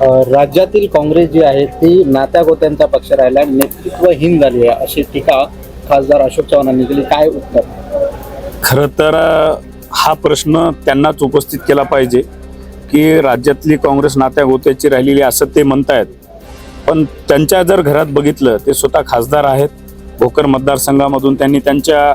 अ, राज्यातील काँग्रेस जी आहे ती नात्या गोत्यांचा पक्ष राहिला नेतृत्वहीन झाली आहे अशी टीका खासदार अशोक चव्हाणांनी केली. काय उत्तर? खरं तर हा प्रश्न त्यांनाच उपस्थित केला पाहिजे की राज्यातली काँग्रेस नात्या गोत्याची राहिलेली असं ते म्हणतायत. पण त्यांच्या जर घरात बघितलं ते स्वतः खासदार आहेत. भोकर मतदारसंघामधून त्यांनी त्यांच्या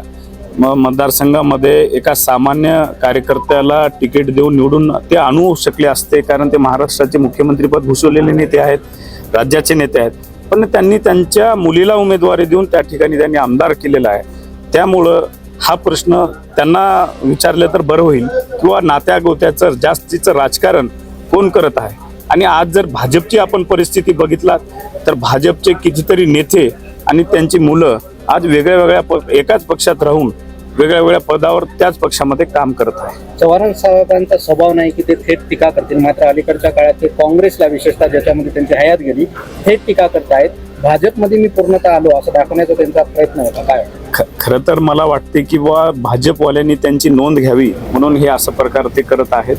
मग मतदारसंघामध्ये एका सामान्य कार्यकर्त्याला तिकीट देऊन निवडून ते आणू शकले असते कारण ते महाराष्ट्राचे मुख्यमंत्रीपद भूषवलेले नेते आहेत राज्याचे नेते आहेत. पण त्यांनी त्यांच्या मुलीला उमेदवारी देऊन त्या ठिकाणी त्यांनी आमदार केलेला आहे. त्यामुळं हा प्रश्न त्यांना विचारलं तर बरं होईल किंवा नात्या गोत्याचं जास्तीचं राजकारण कोण करत आहे? आणि आज जर भाजपची आपण परिस्थिती बघितलात तर भाजपचे कितीतरी नेते आणि त्यांची मुलं आज वेगळ्या वेगळ्या प- एकाच पक्षात राहून वेगळ्या वेगळ्या पदावर त्याच पक्षामध्ये काम करत आहे. चव्हाण साहेबांचा स्वभाव नाही की ते थेट टीका करतील. मात्र अलीकडच्या काळात ते काँग्रेसला विशेषतः ज्याच्यामध्ये त्यांची हयात गेली थेट टीका करतायत भाजपमध्ये मी पूर्णतः आलो असं दाखवण्याचा त्यांचा प्रयत्न होता. काय? खरं तर मला वाटते की बुवा भाजपवाल्यांनी त्यांची नोंद घ्यावी म्हणून हे असं प्रकार ते करत आहेत.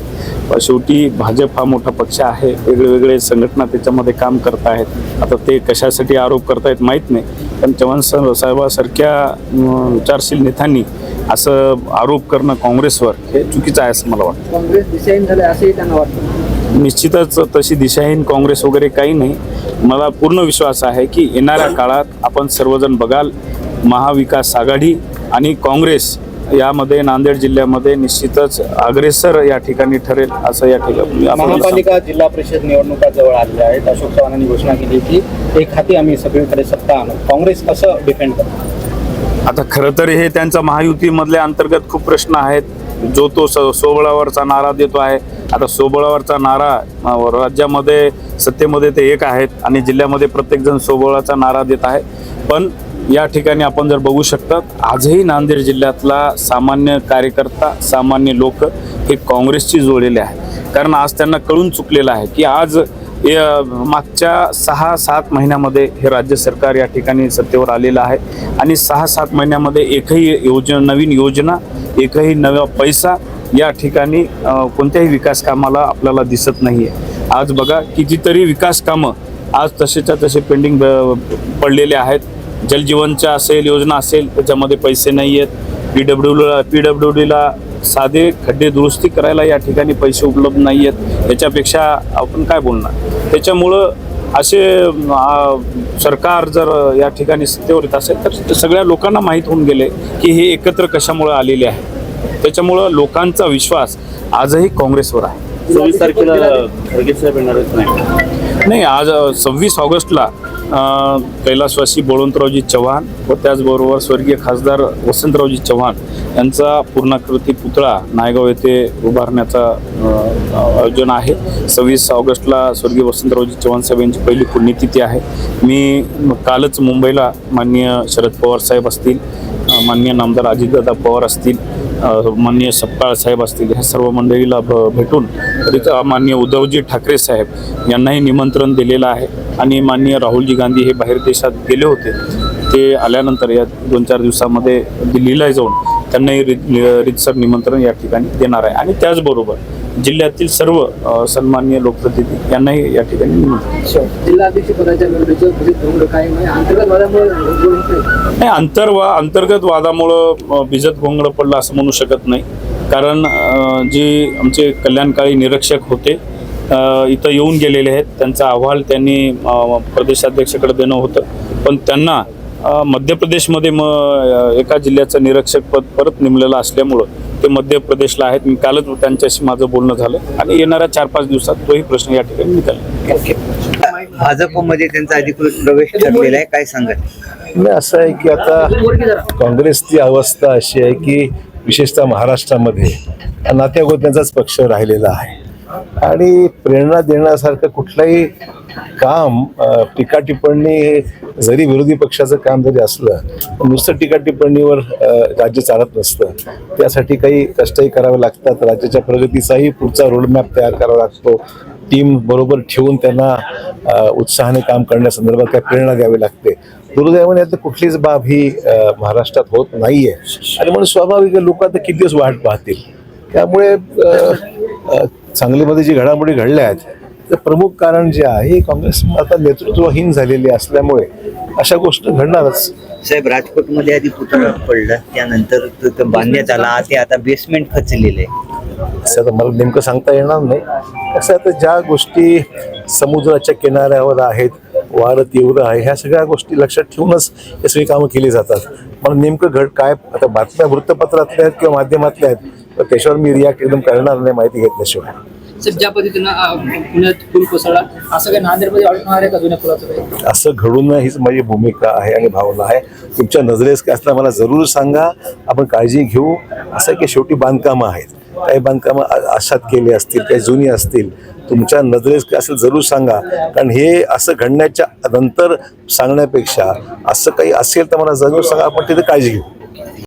शेवटी भाजप हा मोठा पक्ष आहे वेगळे वेगळे संघटना त्याच्यामध्ये काम करत आहेत. आता ते कशासाठी आरोप करतायत माहीत नाही पण चव्हाण साहेबासारख्या विचारशील नेत्यांनी असं आरोप करणं काँग्रेसवर हे चुकीचं आहे असं मला वाटतं. काँग्रेस दिशाहीन झाले असंही त्यांना वाटतं. निश्चितच तशी दिशाहीन काँग्रेस वगैरे काही नाही. मला पूर्ण विश्वास आहे की येणाऱ्या काळात आपण सर्वजण बघाल महाविकास आघाडी आणि काँग्रेस यामध्ये नांदेड जिल्ह्यामध्ये निश्चितच अग्रेसर या ठिकाणी ठरेल असं या ठिकाणी आपण महापालिका जिल्हा परिषद निवडणुका जवळ आलेल्या आहेत. अशोक चव्हाणांनी घोषणा केली की एक हाती आम्ही सगळीकडे सत्ता आणू. काँग्रेस कसं डिपेंड करतो आता खरं तर हे त्यांचा महायुतीमधल्या अंतर्गत खूप प्रश्न आहेत. जो तो स सोबळावरचा नारा देतो आहे. आता सोबळावरचा नारा राज्यामध्ये सत्तेमध्ये ते एक आहेत आणि जिल्ह्यामध्ये प्रत्येकजण सोबळाचा नारा देत आहे. पण या ठिकाणी आपण जर बघू शकतात आजही नांदेड जिल्ह्यातला सामान्य कार्यकर्ता सामान्य लोक हे काँग्रेसशी जोडलेले आहे कारण आज त्यांना कळून चुकलेलं आहे की आज मागच्या सहा सात महिन्यामध्ये हे राज्य सरकार या ठिकाणी सत्तेवर आलेलं आहे आणि सहा सात महिन्यामध्ये एकही योजना नवीन योजना एकही नवा पैसा या ठिकाणी कोणत्याही विकास कामाला आपल्याला दिसत नाही आहे आज बघा कितीतरी विकास कामं आज तसेच्या तसे पेंडिंग पडलेले आहेत. जलजीवनच्या असेल योजना असेल त्याच्यामध्ये पैसे नाही आहेत पी डब्ल्यू पी डब्ल्यू डीला साधे खड्डे दुरुस्ती करायला या ठिकाणी पैसे उपलब्ध नाही आहेत याच्यापेक्षा आपण काय बोलणार? त्याच्यामुळं असे सरकार जर या ठिकाणी सत्तेवर येत असेल तर सगळ्या लोकांना माहीत होऊन गेले की हे एकत्र कशामुळे आलेले आहे. त्याच्यामुळं लोकांचा विश्वास आजही काँग्रेसवर आहे. सव्वीस तारखेला खरगे साहेब येणारच नाही. नाही आज सव्वीस ऑगस्टला कैलासवासी बळवंतरावजी चव्हाण व त्याचबरोबर स्वर्गीय खासदार वसंतरावजी चव्हाण यांचा पूर्णाकृती पुतळा नायगाव येथे उभारण्याचा आयोजन आहे. सव्वीस ऑगस्टला स्वर्गीय वसंतरावजी चव्हाण साहेब यांची पहिली पुण्यतिथी आहे. मी कालच मुंबईला माननीय शरद पवार साहेब असतील माननीय नामदार अजितदादा पवार असतील माननीय सपकाळ साहेब असतील ह्या सर्व मंडळीला भेटून तरीच माननीय उद्धवजी ठाकरे साहेब यांनाही निमंत्रण दिलेलं आहे. आणि माननीय राहुलजी गांधी हे बाहेर देशात गेले होते. ते आल्यानंतर या दोन चार दिवसामध्ये दिल्लीला जाऊन त्यांनाही रि- रितसर निमंत्रण या ठिकाणी देणार आहे. आणि त्याचबरोबर जिल्ह्यातील सर्व अ, सन्माननीय लोकप्रतिनिधी यांनाही या ठिकाणी अंतर्गत वादामुळे नाही. अंतर वा अंतर्गत वादामुळं अ, भिजत गोंगडं पडलं असं म्हणू शकत नाही. कारण जे आमचे कल्याणकाळी निरीक्षक होते इथं येऊन गेलेले आहेत. त्यांचा अहवाल त्यांनी प्रदेशाध्यक्षाकडे देणं होतं. पण त्यांना मध्य प्रदेशमध्ये म अ, एका जिल्ह्याचं निरीक्षक पद परत नेमलेलं असल्यामुळं ते मध्य प्रदेशला आहेत. मी कालच त्यांच्याशी माझं बोलणं झालं आणि येणाऱ्या चार पाच दिवसात तोही प्रश्न या ठिकाणी निघाला भाजपमध्ये त्यांचा अधिकृत प्रवेश ठरलेला आहे. काय सांगाल? नाही असं आहे की आता काँग्रेसची अवस्था अशी आहे की विशेषतः महाराष्ट्रामध्ये नात्यागोत्यांचाच पक्ष राहिलेला आहे. आणि प्रेरणा देण्यासारखं कुठलंही काम टीका टिप्पणी हे जरी विरोधी पक्षाचं काम जरी असलं नुसतं टीका टिप्पणीवर राज्य चालत नसतं. त्यासाठी काही कष्टही करावे लागतात. राज्याच्या प्रगतीचाही पुढचा रोडमॅप तयार करावा लागतो. टीम बरोबर ठेवून त्यांना उत्साहाने काम करण्यासंदर्भात काय प्रेरणा द्यावी लागते. दुर्दैवाने आता कुठलीच बाब ही महाराष्ट्रात होत नाहीये. आणि म्हणून स्वाभाविक लोक आता किती दिवस वाट पाहतील? त्यामुळे सांगलीमध्ये जी घडामोडी घडल्या आहेत प्रमुख कारण जे आहे हे काँग्रेस आता नेतृत्वहीन झालेली असल्यामुळे अशा गोष्टी घडणारच. साहेब राजकोटमध्ये आधी पुतळा पडला त्यानंतर तो तो बांधण्यात आला ते आता बेसमेंट खचलेलं आहे. असं आता मला नेमकं सांगता येणार नाही. कसं आता ज्या गोष्टी समुद्राच्या किनाऱ्यावर आहेत वारं तीव्र आहे ह्या सगळ्या गोष्टी लक्षात ठेवूनच हे सगळी कामं केली जातात. मला नेमकं घड काय आता बातम्या वृत्तपत्रातल्या आहेत किंवा माध्यमातल्या आहेत तर त्याच्यावर मी रिॲक्ट एकदम करणार नाही माहिती घेतल्याशिवाय. ज्या पद्धतीनं पुण्यात पूल कोसळला. असं काही नांदेडमध्ये आहे का जुन्या पुलाचं असं घडून हीच माझी भूमिका आहे आणि भावना आहे. तुमच्या नजरेस काय असलं मला जरूर सांगा. आपण काळजी घेऊ. असं की शेवटी बांधकामं आहेत. काही बांधकामं आशात अशात असतील काही जुनी असतील. तुमच्या नजरेस काय असेल जरूर सांगा. कारण हे असं घडण्याच्या नंतर सांगण्यापेक्षा असं काही असेल तर मला जरूर सांगा. आपण तिथे काळजी घेऊ.